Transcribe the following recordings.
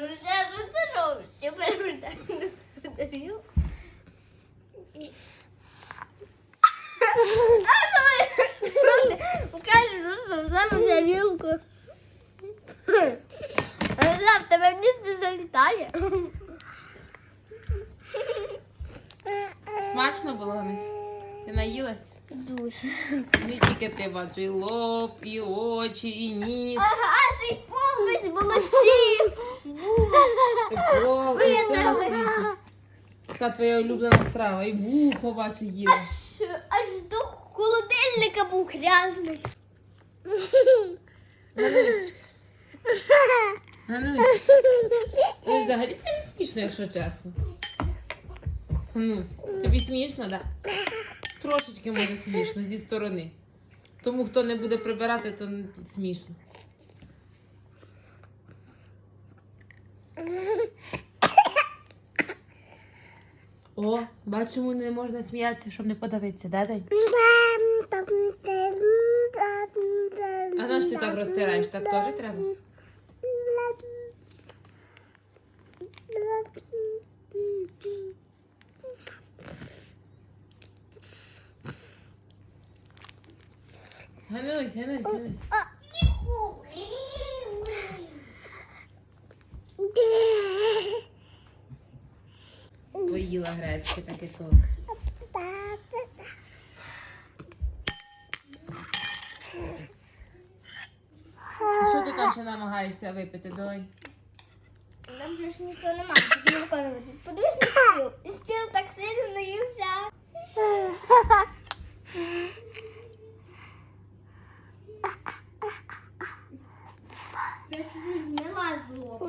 Ну все, що це робить? Я перевертаю на тарілку. Покажи просто все на тарілку. А в тебе вниз не залітає. Смачно було Ганусь? Ти наїлась? Дуже. Не тільки ти бачу, і лоб, і очі, і ніс, Ага, ще й пол весь молодці. І все на світі. Яка твоя улюблена страва, і вухо бачу їла. Аж, аж до холодильника був грязний. Ганусь, Ганусь, ну взагалі це не смішно, якщо чесно. Ганусь, тобі смішно, так? Да? Трошечки може смішно зі сторони. Тому хто не буде прибирати, то смішно. О, бачу, чому не можна сміятися, щоб не подавитися, да, Дань? А на що ти так розтираєш? Так теж треба? Ганусь, Ганусь, Ганусь. Поїла гречки, так і ток. Що ти там ще намагаєшся випити, Дой? Нам же ж нічого немає, що не виконувати. Подивись на стіл. І стіл так сильно наївся. Я чуть-чуть зняла злоба.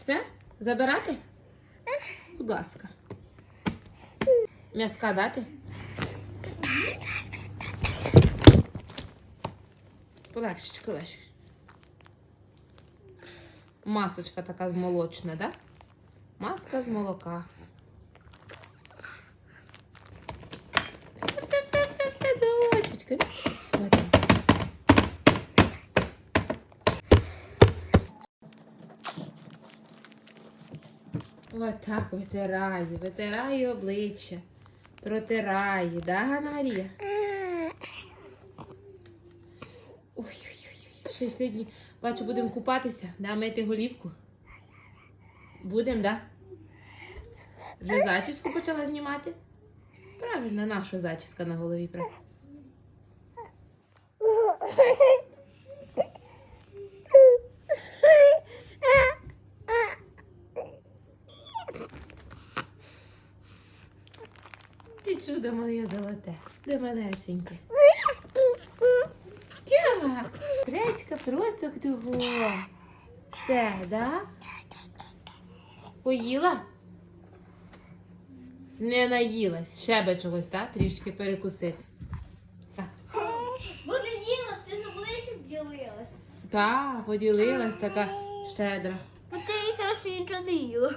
Все? Забирати? Будь ласка. М'яска дати? Полегшечко, легше. Масочка така молочна, да? Маска з молока. Все, все, все, все, все, дочечка. Вот так. Отак витирає, витирає обличчя, протирає, да, Ганна Марія? Ой-ой-ой. Ще сьогодні, бачу, будемо купатися, да, мити голівку. Будемо, да? Вже зачіску почала знімати? Правильно, наша зачіска на голові, правда? Ти чудо моє золоте, де малесеньке. Так, Гречка просто ктуго. Все, да? Поїла? Не наїлась. Ще би чогось, так? Трішки перекусити. Так. Буде їла, ти з обличчям ділилась. Та, поділилась така щедра. Бо ти краще нічого не їла.